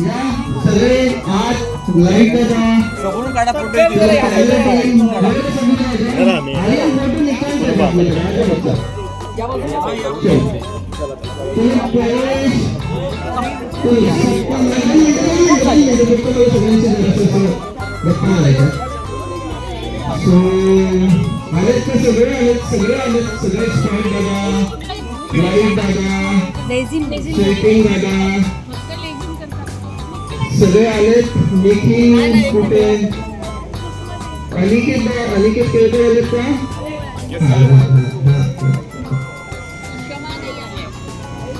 या सगळे लाइट बाहेर सगळी फोटो निकाल आपल्याकडे. चल. Team प्रवेश. गप्पा मारायच्या. सगळे आलेत निखिल कुठे? अनिकेत अनिकेत केळकर आलेत का हा, हा, हा, हा.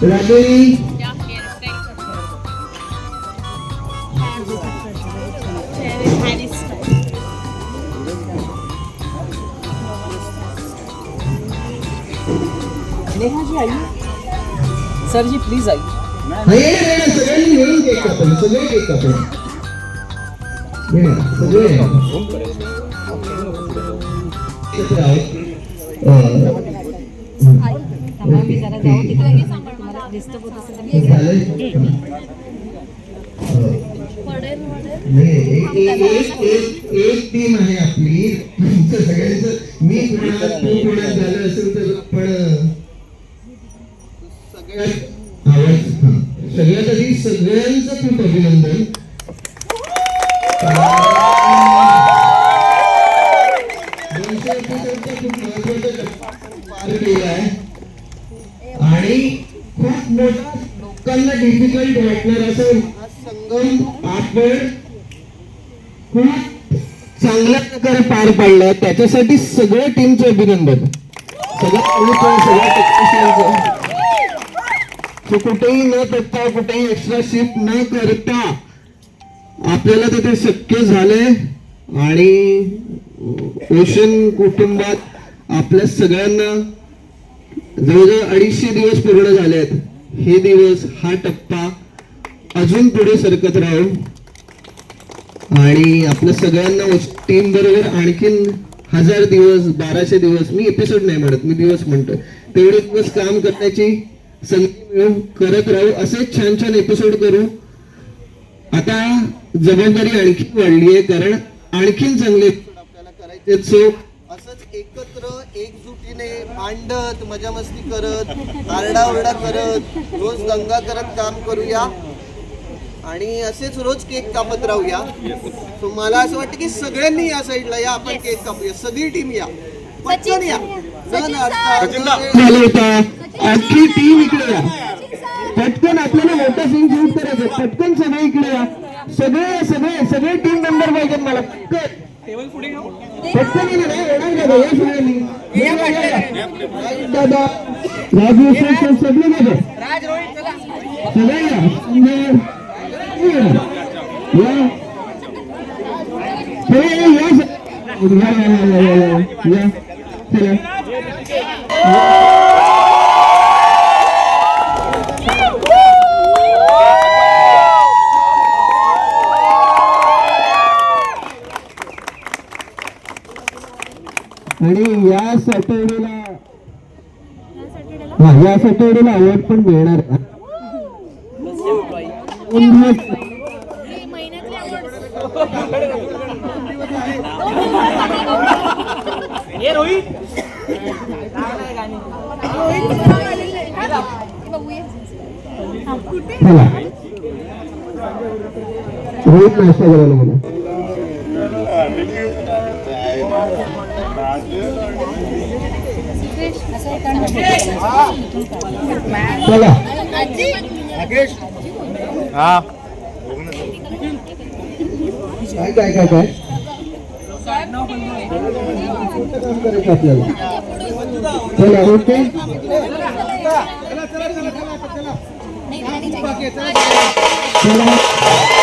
राजेरी नेहा जी आई? सर जी प्लीज आई. हा, ये ना, ये ना, सगळ्यांनी मिळून केक कापूया सगळे केक कापूया सगळे एक- टीम आहे आपली सगळ्यांचं मी कुणाला तू कुणाला झालं असेल तर सगळ्यांचं खूप अभिनंदन. खूप आहे. आणि खूप मोठा लोकांना डिफिकल्ट वाटणार असं हा संगम आपण खूप चांगल्या प्रकारे पार पाडला त्याच्यासाठी सगळ्या टीमचं अभिनंदन. सगळ्या सगळ्या टेक्निशियनचं So कुठेही न करता कुठेही एक्स्ट्रा शिफ्ट न करता आपल्याला तिथे शक्य झालंय आणि ओशन कुटुंबात आपल्या सगळ्यांना जवळजवळ अडीचशे दिवस पूर्ण झाले आहेत. हे दिवस हा टप्पा अजून पुढे सरकत राहू. आणि आपल्या सगळ्यांना टीम बरोबर आणखीन हजार दिवस बाराशे दिवस मी एपिसोड नाही म्हणत मी दिवस म्हणतो तेवढे दिवस काम करण्याची संधी मिळू करत राहू असेच छान छान एपिसोड करू. आता जबाबदारी आणखी वाढली आहे कारण आणखीन चांगले आपल्याला करायचे सो असंच एकत्र एकजुटीने मांडत मजा मस्ती करत आरडाओरडा करत रोज दंगा करत काम करूया. आणि असेच रोज केक कापत राहूया. सो मला असं वाटतं की सगळ्यांनी या साईडला या आपण केक कापूया. सगळी टीम या. पटकन या. न आणखी टीम इकडे या. पटकन आपल्याला मोठा सीन शूट करायचं पटकन सगळे इकडे या. सगळे सगळे सगळे टीम मेंबर पाहिजेत मला. पटकन टेबल पुढे घेऊ पटकन ये ना, येणार दादा या सगळ्यांनी या, या, या. राज दादा. राजू सर सर सगळे दादा राज रोहित चला सगळे या. सुंदर. ये ना. या. सगळे या, या स- या, या, या, या, या, या. चला. आणि या सॅटर्डेला हा या सॅटर्डेला अवॉर्ड पण मिळणार रोहित. नाश्ता करायला गेला. चला. काय काय काय काय? चला ओके. चला.